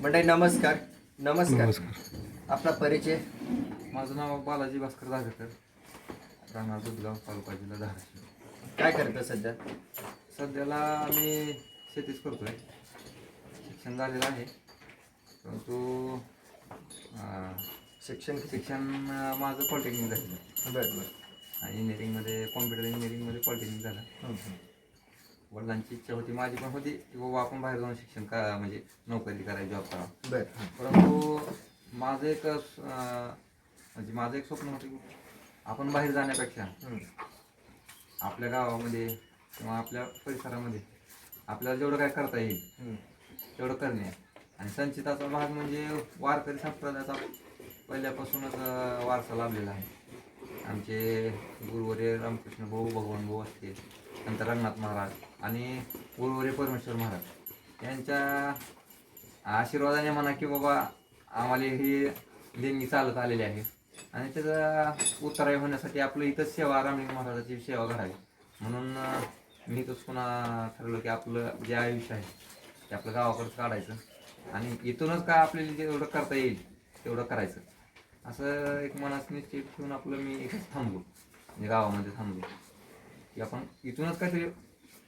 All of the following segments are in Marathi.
मंडळी नमस्कार. नमस्कार. नमस्कार. आपला परिचय? माझं नाव बालाजी भास्कर जागरकर राहणार दुधगाव तालुका जिल्हा धाराशिव. काय करतं सध्या? सध्याला मी शेतीच करतोय. शिक्षण झालेलं आहे. परंतु शिक्षण शिक्षण माझं पॉलिटेक्निक झालेलं आहे. बरं बरं. आणि इंजिनिअरिंगमध्ये कॉम्प्युटर इंजिनिअरिंगमध्ये पॉलिटेक्निक झालं. वडिलांची इच्छा होती माझी पण होती की बाबा आपण बाहेर जाऊन शिक्षण का म्हणजे नोकरी करायची जॉब करावं बरं. परंतु माझं एक अं, म्हणजे माझं एक स्वप्न होतं की आपण बाहेर जाण्यापेक्षा. आपल्या गावामध्ये किंवा आपल्या परिसरामध्ये आपल्याला जेवढं काय करता येईल हं. तेवढं करणे आणि संचिताचा भाग म्हणजे वारकरी संप्रदायाचा पहिल्यापासूनच अं, वारसा लाभलेला आहे आमचे गुरुवर्य रामकृष्ण भाऊ भगवान भाऊ असते नंतर रंगनाथ महाराज आणि गुरुवर्य परमेश्वर महाराज. यांच्या आशीर्वादाने म्हणा की बाबा आम्हाला ही देणगी चालत आलेली आहे. आणि त्याचा उत्तराय होण्यासाठी आपलं इथंच सेवा रामलिंग महाराजाची सेवा करावी. म्हणून मी इथंच पुन्हा ठरवलं की आपलं जे आयुष्य आहे ते आपलं गावाकडंच काढायचं. आणि इथूनच काय आपल्याला जेवढं करता येईल तेवढं करायचं. असं एक मनात निश्चित ठेवून आपलं मी इथंच थांबलो. म्हणजे गावामध्ये थांबलो. की आपण इथूनच काहीतरी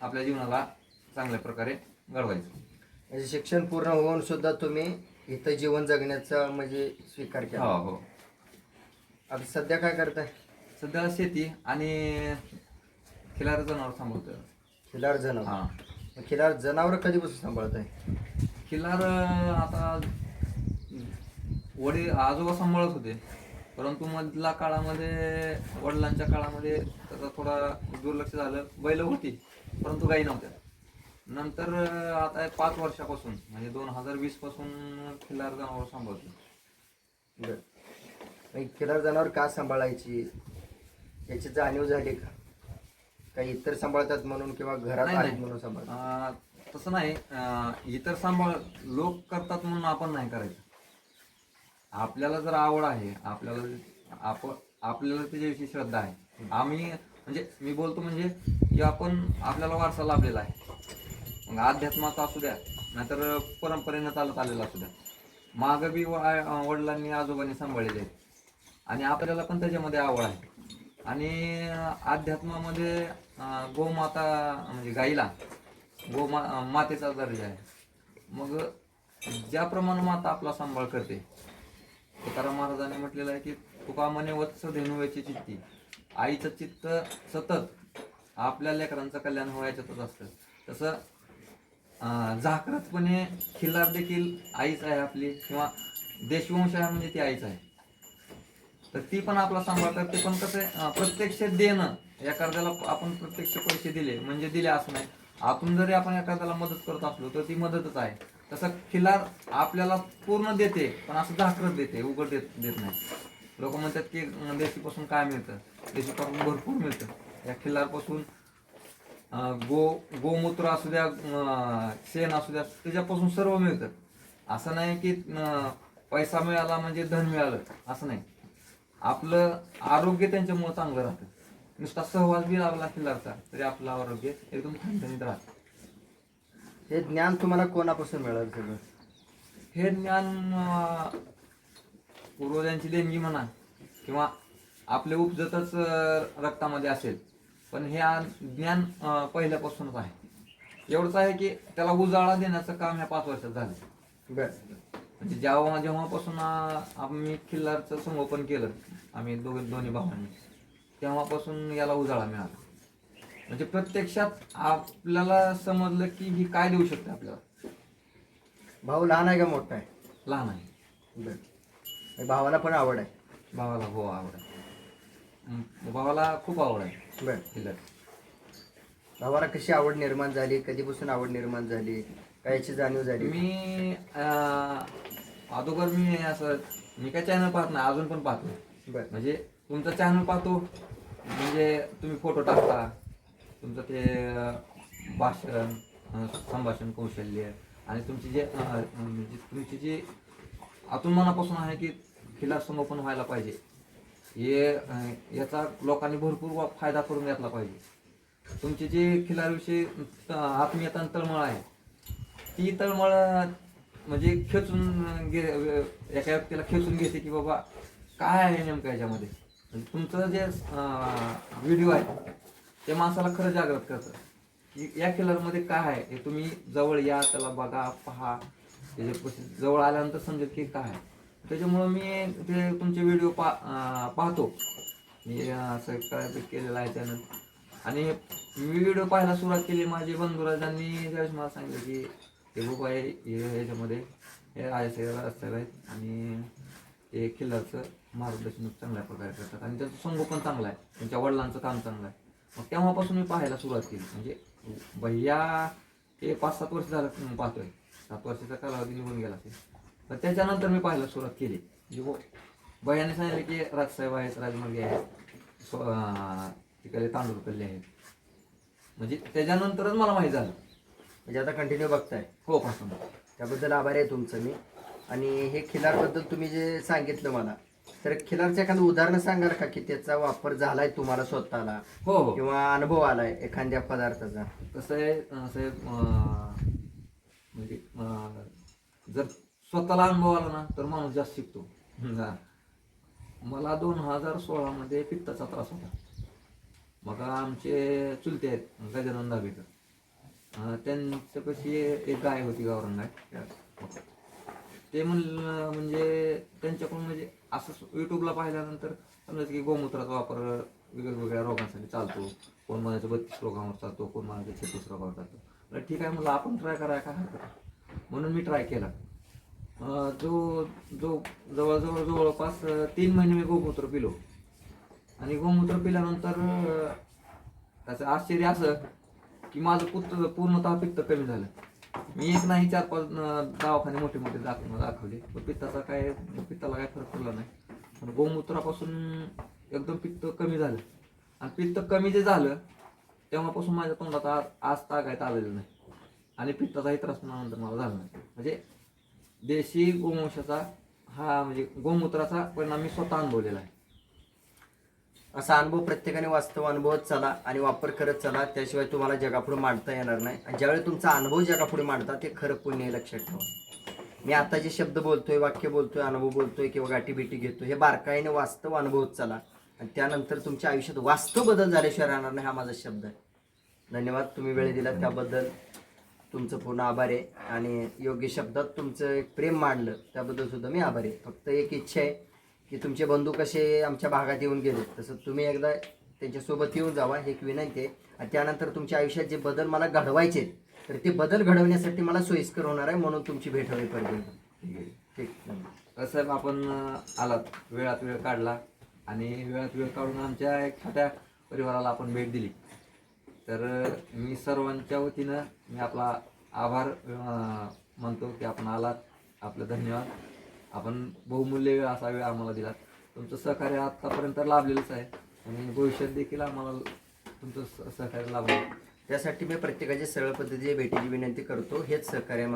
आपल्या जीवनाला चांगल्या प्रकारे घडवायचं. म्हणजे शिक्षण पूर्ण होऊन सुद्धा तुम्ही इथं जीवन जगण्याचा म्हणजे स्वीकार हो केला. हो आता सध्या काय करताय? सध्या शेती आणि खिलार जनावर सांभाळतो खिलार जनावर. हां. मग खिलार जनावर कधीपासून सांभाळताय? खिल्लार अं, आता वडील आजोबा सांभाळत होते. परंतु मधल्या काळामध्ये वडिलांच्या काळामध्ये त्याचा थोडा दुर्लक्ष झालं. बैल होती परंतु गाई नव्हत्या. नंतर आता पाच वर्षापासून म्हणजे दोन हजार वीसपासून खिल्लार जनावर सांभाळतो खिलार जनावर का सांभाळायची? याची जाणीव झाली का? काही इतर सांभाळतात म्हणून किंवा घरात आहेत. म्हणून सांभाळतात? तसं नाही. इतर सांभाळ लोक करतात म्हणून आपण नाही करायचं. आपल्याला जर आवड आहे आपल्याला आपण आपल्याला त्याच्याविषयी श्रद्धा आहे आम्ही म्हणजे मी बोलतो म्हणजे की आपण आपल्याला वारसा लाभलेला आहे. मग अध्यात्माचा असू द्या नाहीतर परंपरेनं चालत आलेला असू द्या. मागं बी वडिलांनी आजोबांनी सांभाळलेले आहेत. आणि आपल्याला पण त्याच्यामध्ये आवड आहे. आणि अध्यात्मामध्ये गोमाता म्हणजे गाईला गोमा मातेचा दर्जा आहे. मग ज्याप्रमाणे माता आपला सांभाळ करते तुकाराम महाराजांनी म्हटलेलं आहे की तुका मने वत्स धेनुवेची चित्ती. आईचं चित्त सतत आपल्या लेकरांचं कल्याण व्हायच्यातच असतं. तसं झाकरतपणे खिल्लार देखील आईच आहे आपली किंवा देशवंश आहे म्हणजे ती आईच आहे. तर ती पण आपला सांभाळतात ते पण कसं आहे, प्रत्यक्ष देणं एखाद्याला आपण प्रत्यक्ष पैसे दिले म्हणजे दिले असं नाही. आपण जरी आपण एखाद्याला मदत करत असलो तर ती मदतच आहे. तसं खिलार आपल्याला पूर्ण देते पण असं झाकरत देते उघड देत देत नाही. लोक म्हणतात की देशीपासून काय मिळतं? देशीपासून भरपूर मिळतं. या खिल्लारपासून गो गोमूत्र असू द्या शेण असू द्या त्याच्यापासून सर्व मिळतं. असं नाही की पैसा मिळाला म्हणजे धन मिळालं. असं नाही. आपलं आरोग्य त्यांच्यामुळं चांगलं राहतं. नुसता सहवास बी लागला खिल्लारचा तरी आपलं आरोग्य एकदम थंडणीत राहतं. हे ज्ञान तुम्हाला कोणापासून मिळालं सगळं? हे ज्ञान अं, पूर्वजांची देणगी म्हणा किंवा आपले उपजतच अं, रक्तामध्ये असेल. पण हे आ- ज्ञान अं, पहिल्यापासूनच आहे. एवढंच आहे की त्याला उजाळा देण्याचं काम ह्या पाच वर्षात झालं बरं. म्हणजे जेव्हा जेव्हापासून आ- आम्ही खिल्लारचं संगोपन केलं आम्ही दोघे दोन्ही भावांनी तेव्हापासून याला उजाळा मिळाला. म्हणजे प्रत्यक्षात आपल्याला समजलं की ही काय देऊ शकते आपल्याला? भाऊ लहान आहे का मोठा आहे? लहान आहे. बरं. भावाला पण आवड आहे? भावाला हो आवड आहे. भावाला खूप आवड आहे. बरं. खिल्लार भावाला कशी आवड निर्माण झाली? कधीपासून आवड निर्माण झाली? काय याची जाणीव झाली? मी अं, अगोदर मी असं मी काय चॅनल पाहत नाही अजून पण पाहत नाही. बरं. म्हणजे तुमचं चॅनल पाहतो म्हणजे तुम्ही फोटो टाकता तुमचं ते भाषण संभाषण कौशल्य आणि तुमची जे म्हणजे तुमची जी आतून मनापासून आहे की खिला संगोपन व्हायला पाहिजे हे याचा लोकांनी भरपूर फायदा करून घेतला पाहिजे. तुमची जी खिलाडूविषयी आत्मीयता आणि तळमळ आहे ती तळमळ म्हणजे खेचून घे एका व्यक्तीला खेचून घेते की बाबा काय आहे नेमकं याच्यामध्ये? तुमचं जे व्हिडिओ आहे ते माणसाला खरं जागृत करतं. की या किल्लरमध्ये काय आहे? हे तुम्ही जवळ या त्याला बघा पहा. त्याच्याजवळ आल्यानंतर समजेल की काय आहे. त्याच्यामुळं मी ते तुमचे व्हिडिओ पा पाहतो. मी सबस्क्राईब केलेला आहे त्यानं. आणि मी व्हिडिओ पाहायला सुरुवात केली माझे बंधुराजांनी. ज्यावेळेस मला सांगितलं की हे बुक आहे हे याच्यामध्ये हे आहे रस्त्याला आहेत आणि ते किल्लरचं मार्गदर्शन चांगल्या प्रकारे करतात. आणि त्यांचं संगोपन चांगलं आहे. त्यांच्या वडिलांचं काम चांगलं आहे. मग तेव्हापासून मी पाहायला सुरुवात केली. म्हणजे भैया हे पाच सात वर्ष झालं पाहतोय. सात वर्षाचा कालावधी निघून गेला असेल. तर त्याच्यानंतर मी पाहायला सुरुवात केली. म्हणजे व- भैयाने सांगितलं की राजसाहेब आहेत राजमार्गे आहेत स्व- तिकडे तांदूळ कल्ले आहेत. म्हणजे त्याच्यानंतरच मला माहीत झालं. म्हणजे आता कंटिन्यू बघताय. हो पासून त्याबद्दल आभारी आहे तुमचं मी. आणि हे खिलारबद्दल तुम्ही जे सांगितलं मला तर खिलारचं एखादं उदाहरण सांगाल का की त्याचा वापर झालाय तुम्हाला स्वतःला? हो हो. किंवा अनुभव आलाय एखाद्या पदार्थाचा? कसं आहे अं, साहेब अं, म्हणजे अं, जर स्वतःला अनुभव आला ना तर माणूस जास्त शिकतो. हा. मला दोन हजार सोळामध्ये पित्ताचा त्रास होता. मग आमचे चुलते आहेत गजानन दाबेकर अं, त्यांच्या कशी एक गाय होती गावरान गाय मग ते म्हणलं म्हणजे त्यांच्याकडून म्हणजे असं युट्यूबला पाहिल्यानंतर समजायचं की गोमूत्राचा वापर वेगवेगळ्या रोगांसाठी चालतो. कोण म्हणायचं बत्तीस रोगांवर चालतो कोण म्हणायचं छत्तीस रोगावर चालतो. ठीक आहे मला आपण ट्राय करायला काय हरकत म्हणून मी ट्राय केला. जो जो जवळजवळ जवळपास तीन महिने मी गोमूत्र पिलो. आणि गोमूत्र पिल्यानंतर त्याचं आश्चर्य असं की माझं पुत्र पूर्णतः पित्त कमी झालं. मी एक नाही चार पाच दवाखाने मोठे मोठे दाखवून दाखवले. पण पित्ताचा काय पित्ताला काय फरक पडला नाही. पण गोमूत्रापासून एकदम पित्त कमी झालं. आणि पित्त कमी जे झालं तेव्हापासून माझ्या तोंडात आज आज तागायत आलेलं नाही. आणि पित्ताचाही त्रास नंतर मला झाला नाही. म्हणजे देशी गोवंशाचा हा म्हणजे गोमूत्राचा परिणाम मी स्वतः अनुभवलेला आहे. असा अनुभव प्रत्येकाने वास्तव अनुभवत चला आणि वापर करत चला. त्याशिवाय तुम्हाला जगापुढे मांडता येणार नाही. आणि ज्यावेळी तुमचा अनुभव जगापुढे मांडता ते खरं पुण्य लक्षात ठेवा. मी आता जे शब्द बोलतोय वाक्य बोलतोय अनुभव बोलतोय किंवा गाठी घेतो हे बारकाईने वास्तव अनुभवत चला. आणि त्यानंतर तुमच्या आयुष्यात वास्तव बदल झाल्याशिवाय राहणार नाही हा माझा शब्द आहे. धन्यवाद तुम्ही वेळ दिला त्याबद्दल. तुमचं पूर्ण आभार आहे. आणि योग्य शब्दात तुमचं एक प्रेम मांडलं त्याबद्दल सुद्धा मी आभार आहे. फक्त एक इच्छा आहे की तुमचे बंधू कसे आमच्या भागात येऊन गेले. तसं तुम्ही एकदा त्यांच्यासोबत येऊन जावा हे एक विनंती आहे. आणि त्यानंतर तुमच्या आयुष्यात जे बदल मला घडवायचे आहेत, तर ते बदल घडवण्यासाठी मला सोयीस्कर होणार आहे म्हणून तुमची भेट हवी पाहिजे ठीक ठीक. साहेब आपण आलात. वेळात वेळ काढला. आणि वेळात वेळ काढून आमच्या एक छोट्या परिवाराला आपण भेट दिली. तर मी सर्वांच्या वतीनं मी आपला आभार म्हणतो की आपण आलात. आपलं धन्यवाद. आपण बहुमूल्य वेळ असा वेळ आम्हाला दिलात. तुमचं सहकार्य आतापर्यंत लाभलेलंच आहे. आणि भविष्यात देखील आम्हाला तुमचं सहकार्य लाभलं. त्यासाठी मी प्रत्येकाची सरळ पद्धतीची भेटीची विनंती करतो. हेच सहकार्य